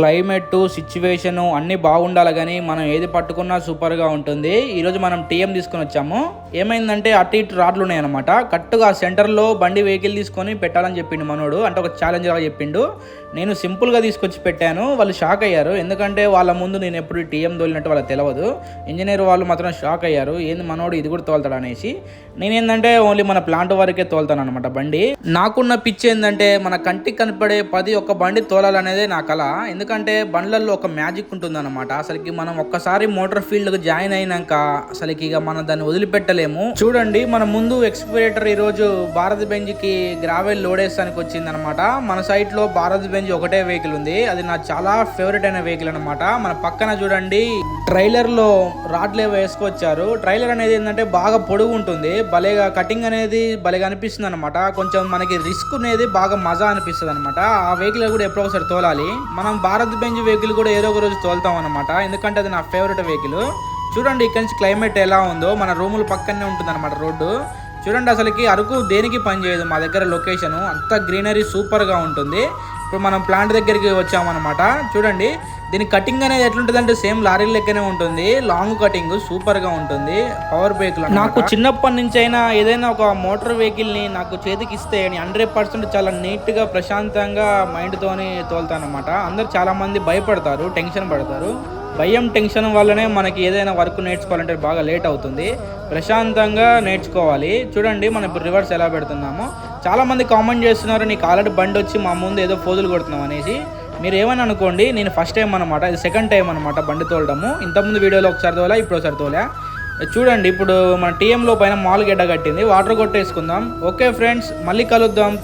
Climate situation అన్నీ బాగుండాలి కానీ మనం ఏది పట్టుకున్నా సూపర్గా ఉంటుంది. ఈరోజు మనం టీఎం తీసుకొని వచ్చాము. ఏమైందంటే అటు ఇటు రాడ్లు ఉన్నాయన్నమాట. కరెక్ట్గా సెంటర్లో బండి వెహికల్ తీసుకొని పెట్టాలని చెప్పిండు మనోడు. అంటే ఒక ఛాలెంజ్ లాగా చెప్పిండు. నేను సింపుల్గా తీసుకొచ్చి పెట్టాను. వాళ్ళు షాక్ అయ్యారు. ఎందుకంటే వాళ్ళ ముందు నేను ఎప్పుడు టీఎం తోలినట్టు వాళ్ళకి తెలియదు ఇంజనీర్ వాళ్ళు మాత్రం షాక్ అయ్యారు. ఏంది మనోడు ఇది కూడా తోలుతాడు అనేసి. నేనేందంటే ఓన్లీ మన ప్లాంట్ వరకే తోలుతాను అనమాట బండి. నాకున్న పిచ్చి ఏంటంటే మన కంటికి కనపడే పది ఒక్క బండి తోలాలనేదే నా కళ. ఎందుకంటే బండ్లలో ఒక మ్యాజిక్ ఉంటుందన్నమాట. అసలుకి మనం ఒక్కసారి మోటార్ ఫీల్డ్కి జాయిన్ అయినాక అసలుకి ఇక మనం దాన్ని వదిలిపెట్టలేము. చూడండి మన ముందు ఎక్స్పిరేటర్ ఈరోజు భారత్ బెంజ్కి గ్రావెల్ లోడ్ వేస్తానికి వచ్చిందనమాట మన సైట్లో భారత్ బెంజ్ ఒకటే వెహికల్ ఉంది. అది నా చాలా ఫేవరెట్ అయిన వెహికల్ అనమాట మన పక్కన చూడండి ట్రైలర్లో రాడ్లు వేసుకొచ్చారు. ట్రైలర్ అనేది ఏంటంటే బాగా పొడుగు ఉంటుంది. భలేగా కటింగ్ అనేది భలేగా అనిపిస్తుంది అనమాట కొంచెం మనకి రిస్క్ అనేది బాగా మజా అనిపిస్తుంది అనమాట ఆ వెహికల్ కూడా ఎప్పుడో ఒకసారి తోలాలి. మనం భారత్ బెంజ్ వెహికల్ కూడా ఏదో ఒక రోజు తోలుతాం అనమాట ఎందుకంటే అది నా ఫేవరెట్ వెహికల్ చూడండి ఇక్కడ నుంచి క్లైమేట్ ఎలా ఉందో మన రూముల పక్కనే ఉంటుంది అనమాట రోడ్డు. చూడండి అసలుకి అరకు దేనికి పని చేయదు మా దగ్గర లొకేషన్ అంత గ్రీనరీ సూపర్గా ఉంటుంది. ఇప్పుడు మనం ప్లాంట్ దగ్గరికి వచ్చామన్నమాట. చూడండి దీని కటింగ్ అనేది ఎట్లుంటుంది సేమ్ లారీ లెక్కనే ఉంటుంది. లాంగ్ కటింగ్ సూపర్గా ఉంటుంది. పవర్ వెహికల్ నాకు చిన్నప్పటి నుంచి అయినా ఏదైనా ఒక మోటార్ వెహికల్ని నాకు చేతికి ఇస్తే హండ్రెడ్ పర్సెంట్ చాలా నీట్గా ప్రశాంతంగా మైండ్ తోని తోలుతానమాట అందరు చాలా మంది భయపడతారు టెన్షన్ పడతారు. భయం టెన్షన్ వల్లనే మనకి ఏదైనా వర్క్ నేర్చుకోవాలంటే బాగా లేట్ అవుతుంది. ప్రశాంతంగా నేర్చుకోవాలి. చూడండి మనం ఇప్పుడు రివర్స్ ఎలా పెడుతున్నామో. చాలా మంది కామెంట్ చేస్తున్నారు నీకు ఆల్రెడీ బండి వచ్చి మా ముందు ఏదో ఫోజులు కొడుతున్నాం అనేసి. మీరు ఏమని అనుకోండి నేను ఫస్ట్ టైం అనమాట ఇది సెకండ్ టైం అనమాట బండి తోలడము. ఇంతకుముందు వీడియోలో ఒకసారి తోలా ఇప్పుడు ఒకసారి తోలా. చూడండి ఇప్పుడు మన టీఎంలో పైన మాల్ గడ్డ కట్టింది వాటర్ కొట్టేసుకుందాం. ఓకే ఫ్రెండ్స్ మళ్ళీ కలుద్దాం.